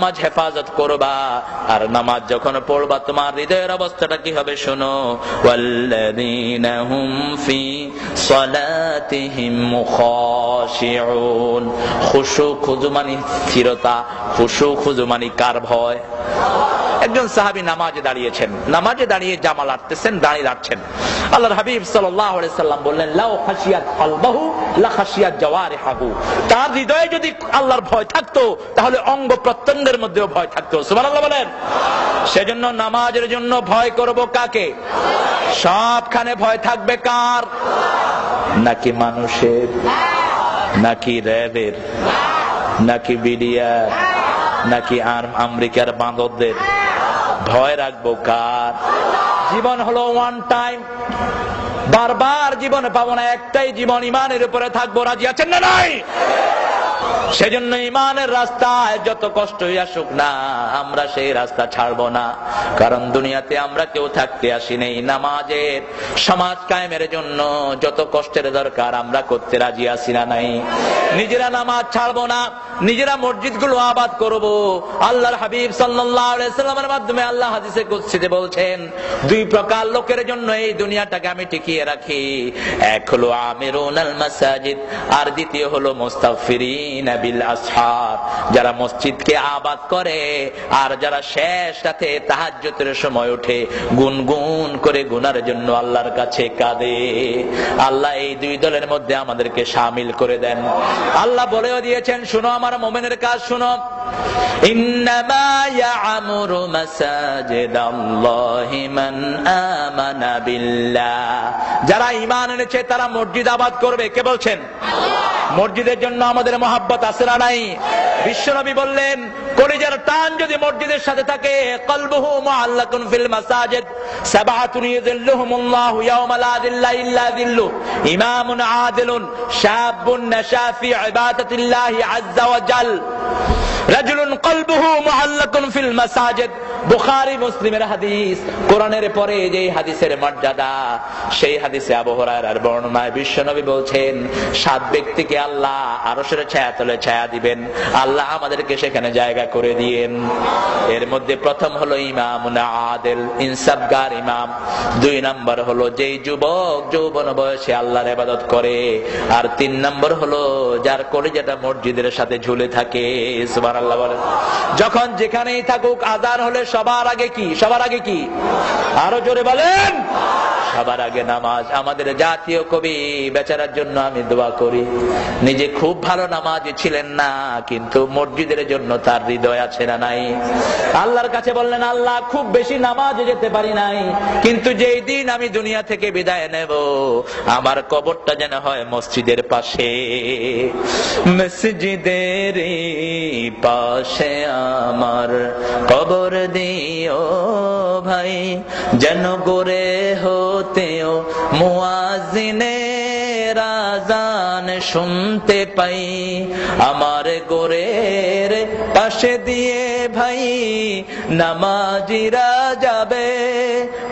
নামাজ হেফাজত করবা। আর নামাজ যখন পড়বা, তোমার হৃদয়ের অবস্থাটা কি হবে শোনো? খুশু খুজু মানে স্থিরতা, খুশু খুজু মানে কার ভয়? একজন সাহাবী নামাজে দাঁড়িয়েছেন। নামাজে দাঁড়িয়ে জামা লাড়তেছেন দাঁড়িয়ে লাড়ছেন আল্লাহর হাবিব সাল্লাম বললেন, লাউ খাশিয়াত কলবাহু, লা খাশিয়াত জাওয়ারিহাহু। তার হৃদয়ে যদি আল্লাহর ভয় থাকতো, তাহলে অঙ্গ প্রত্যঙ্গের মধ্যেও ভয় থাকতো। সুবহানাল্লাহ বলেন। সেজন্য নামাজের জন্য ভয় করব কাকে? সবখানে ভয় থাকবে কার? নাকি মানুষের? নাকি র্যাবের? নাকি বিডিআর? নাকি আর আমেরিকার বাঁদরদের? ভয় রাখব কার? জীবন হলো ওয়ান টাইম বারবার জীবনে পাবো না, একটাই জীবন, ইমানের উপরে থাকব, রাজি আছেন না নাই? সেজন্য ইমানের রাস্তায় যত কষ্টই আসুক না, আমরা সেই রাস্তা ছাড়বো না। কারণ দুনিয়াতে আমরা কেউ থাকতে আসি নেই। নামাজের সমাজ কায়েমের জন্য যত কষ্টের দরকার, আমরা করতে রাজি আসি না নাই। নিজেরা নামাজ ছাড়বো না নিজেরা মসজিদগুলো আবাদ করব। আল্লাহর হাবিব সাল্লামের মাধ্যমে আল্লাহ হাদিসে কুৎসিতে বলছেন, দুই প্রকার লোকের জন্য এই দুনিয়াটাকে আমি টিকিয়ে রাখি। এক হলো আমিরুন মাসাজিদ, আর দ্বিতীয় হলো মুস্তাফিরিন বিল আসহার, যারা মসজিদকে আবাদ করে, আর যারা শেষ রাতে তাহাজ্জুদের সময় ওঠে, গুনগুন করে গুনার জন্য আল্লাহর কাছে কাঁদে। আল্লাহ এই দুই দলের মধ্যে আমাদেরকে সামিল করে দেন। আল্লাহ বলেও দিয়েছেন, শুনো আমার মোমেনের কাজ শুনো। যারা ইমান এনেছে তারা মসজিদ আবাদ করবে। কে বলছেন? মসজিদের জন্য আমাদের মহাব্বত আছে না নাই? বিশ্বনবী বললেন, কলিজার টান যদি মসজিদের সাথে থাকে, কলবহু মুআল্লাকুন ফিল মাসাজিদ সাবাতুন ইযিল্লুহুমুল্লাহু ইয়াওমা লা যিল্লা ইল্লা যিল্লু ইমামুন আদিলুন, শাবুন নাশা ফি ইবাদাতিল্লাহি আযজা ওয়া জাল, রাজুলুন কলবুহু মুআল্লাকুন ফিল মাসাজিদ বুখারী, মুসলিমের হাদিস। কোরআনের পরে যে হাদিসের মর্যাদা, সেই হাদিসে আবু হুরায়রার বর্ণনায় বিশ্বনবী বলছেন, সাত ব্যক্তিকে আল্লাহ আরশের ছায়া তলে ছায়া দিবেন। আল্লাহ আমাদেরকে সেখানে জায়গা করে দিয়েন। এর মধ্যে প্রথম হলো ইমাম আদেল, ইনসাফগার ইমাম। দুই নম্বর হলো যেই যুবক, যৌবন বয়সে আল্লাহর ইবাদত করে। আর তিন নম্বর হলো যার কলিজাটা মসজিদের সাথে ঝুলে থাকে। যখন যেখানেই থাকুক আদার হলে সবার আগে কি? সবার আগে কি? আরও জোরে বলেন। সবার আগে নামাজ। আমাদের জাতীয় কবি বেচারার জন্য আমি দোয়া করি। নিজে খুব ভালো নামাজ ছিলেন না, কিন্তু মসজিদের জন্য তার হৃদয় আছে না নাই। আল্লাহর কাছে বললেন, আল্লাহ, খুব বেশি নামাজে যেতে পারি নাই, কিন্তু যেই দিন আমি দুনিয়া থেকে বিদায় নেব, আমার কবরটা যেন হয় মসজিদের পাশে। মসজিদের পাশে আমার কবর দিও ভাই, যেন গোরে হতেও মুয়াজিনে রাজান শুনতে পাই। আমার গোরের পাশে দিয়ে ভাই নামাজিরা যাবে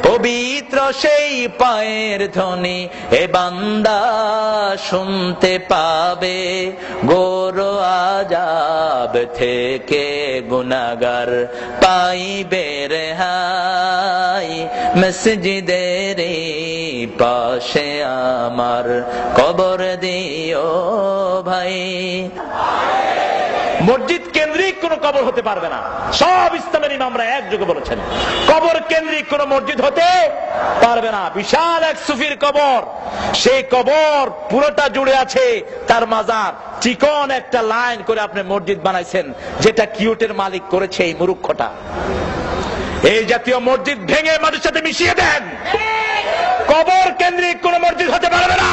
পবিত্র সেই পায়ের ধ্বনি এ বান্দা শুনতে পাবে। গোর আজাব থেকে গুনাগার পাইবে রেহাই মসজিদের পাশে আমার কবর দিও ভাই। মসজিদ কেন্দ্রিক কোন কবর হতে পারবে না। সব ইসলামের ইমামরা একযোগে বলেছেন, কবর কেন্দ্রিক কোন মসজিদ হতে পারবে না। বিশাল এক সুফির কবর, সেই কবর পুরোটা জুড়ে আছে তার মাজার। চিকন একটা লাইন করে আপনি মসজিদ বানাইছেন, যেটা কিউটের মালিক করেছে এই মুরুক্ষটা এই জাতীয় মসজিদ ভেঙে মানুষের সাথে মিশিয়ে দেন। কবর কেন্দ্রিক কোন মসজিদ হতে পারবে না।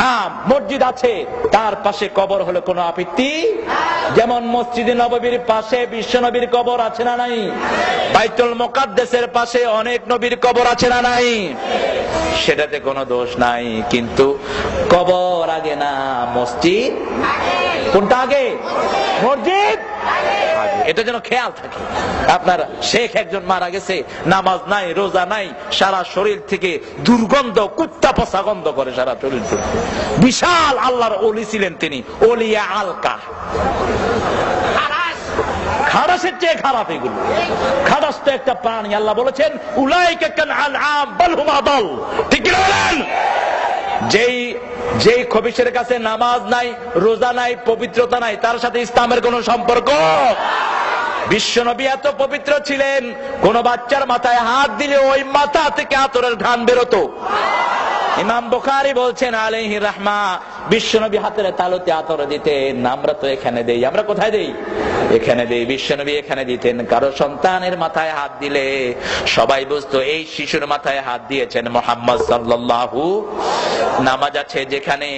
হ্যাঁ মসজিদ আছে। তার পাশে কবর হলো কোনো আপত্তি? যেমন মসজিদে নববীর পাশে বিশ্ব নবীর কবর আছে না নাই? বাইতুল মোকাদ্দেসের পাশে অনেক নবীর কবর আছে না নাই? সেটাতে কোনো দোষ নাই, কিন্তু কবর আগে না, মসজিদ? কোনটা আগে? মসজিদ। এটা যেন খেয়াল থাকে। আপনার শেখ একজন মারা গেছে, নামাজ নাই, রোজা নাই, সারা শরীর থেকে দুর্গন্ধ, কুত্তা পচা গন্ধ করে সারা শরীর। বিশাল আল্লাহর অলি ছিলেন তিনি অলিয়া আলকা। খাটাসের চেয়ে খারাপ এগুলো। খাটাস তো একটা প্রাণী, আল্লাহ বলেছেন, উলাইকা কাল আনআম বাল হুম আদাল ঠিক যেই যেই খবিসের কাছে নামাজ নাই, রোজা নাই, পবিত্রতা নাই, তার সাথে ইসলামের কোন সম্পর্ক? বিশ্বনবী এত পবিত্র ছিলেন, কোন বাচ্চার মাথায় হাত দিলে ওই মাথা থেকে আতরের ঘান বেরোতো। ইমাম বুখারী বলছেন, আলাইহি রাহমা বিশ্বনবী হাতের তালুতে আতর দিতেন, আমরা তো এখানে দেই, আমরা কোথায় দেই? এখানে দেই, বিশ্বনবী এখানে দিতেন, কারও সন্তানের মাথায় হাত দিলে সবাই বুঝতো, এই শিশুর মাথায় হাত দিয়েছেন মোহাম্মদ সাল্লাল্লাহু নামাজ আছে যেখানে